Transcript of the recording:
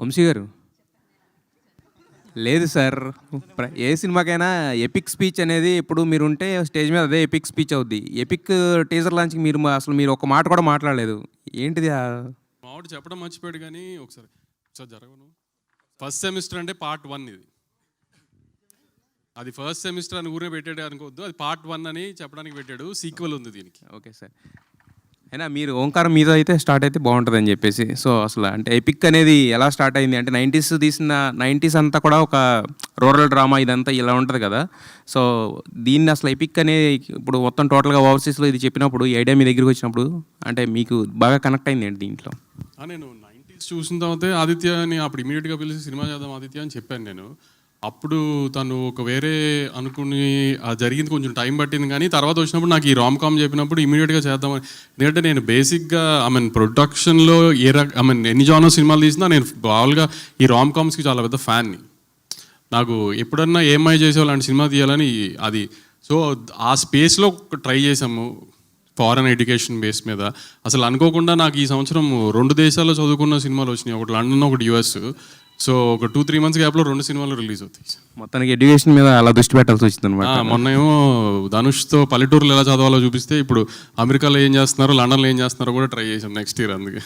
వంశీ గారు? లేదు సార్. ఏ సినిమాకైనా ఎపిక్ స్పీచ్ అనేది ఇప్పుడు మీరు ఉంటే స్టేజ్ మీద అదే ఎపిక్ స్పీచ్ అవుద్ది. ఎపిక్ టీజర్ లాంచ్కి మీరు అసలు మీరు ఒక మాట కూడా మాట్లాడలేదు. ఏంటిది మావాడు చెప్పడం మర్చిపోయాడు కానీ ఒకసారి. ఒకసారి జరగను. ఫస్ట్ సెమిస్టర్ అంటే పార్ట్ వన్ ఇది. అది ఫస్ట్ సెమిస్టర్ అని ఊరే పెట్టాడు అనుకోవద్దు. అది పార్ట్ వన్ అని చెప్పడానికి పెట్టాడు. సీక్వెల్ ఉంది దీనికి. Okay sir. అయినా మీరు ఓంకారం మీద అయితే స్టార్ట్ అయితే బాగుంటుంది అని చెప్పేసి. సో అసలు అంటే ఎపిక్ అనేది ఎలా స్టార్ట్ అయింది? అంటే నైంటీస్ తీసిన నైంటీస్ అంతా కూడా ఒక రూరల్ డ్రామా ఇదంతా ఇలా ఉంటుంది కదా. సో దీన్ని అసలు ఎపిక్ అనే ఇప్పుడు మొత్తం టోటల్గా ఓవర్సీస్లో ఇది చెప్పినప్పుడు ఈ ఐడియా మీ దగ్గరికి వచ్చినప్పుడు అంటే మీకు బాగా కనెక్ట్ అయింది అండి దీంట్లో? నేను నైంటీస్ చూసిన తర్వాత ఆదిత్యని అప్పుడు ఇమీడియట్గా పిలిచి సినిమా చేద్దాం ఆదిత్య అని చెప్పాను నేను. అప్పుడు తను ఒక వేరే అనుకుని జరిగింది కొంచెం టైం పట్టింది కానీ తర్వాత వచ్చినప్పుడు నాకు ఈ రామ్ కామ్ చెప్పినప్పుడు ఇమీడియట్గా చేద్దామని ఎందుకంటే నేను బేసిక్గా ఐ మీన్ ప్రొడక్షన్లో ఏ రక ఐ మీన్ ఎన్ని జానర్ సినిమాలు తీసినా నేను మామూలుగా ఈ రామ్ కామ్స్కి చాలా పెద్ద ఫ్యాన్ని నాకు ఎప్పుడన్నా ఏమై చేసే అలాంటి సినిమా తీయాలని అది సో ఆ స్పేస్లో ట్రై చేసాము ఫారెన్ ఎడ్యుకేషన్ బేస్ మీద. అసలు అనుకోకుండా నాకు ఈ సంవత్సరం రెండు దేశాల్లో చదువుకున్న సినిమాలు వచ్చినాయి. ఒకటి లండన్ ఒకటి యుఎస్. సో ఒక టూ త్రీ మంత్స్ గ్యాప్లో రెండు సినిమాలు రిలీజ్ అవుతాయి. మొత్తానికి ఎడ్యుకేషన్ మీద అలా దృష్టి పెట్టాల్సి వచ్చింది అనమాట మొన్న ఏమో ధనుష్తో పల్లెటూరులో ఎలా చదవాలో చూపిస్తే ఇప్పుడు అమెరికాలో ఏం చేస్తున్నారో లండన్లో ఏం చేస్తున్నారో కూడా ట్రై చేసాం నెక్స్ట్ ఇయర్ అందుకే.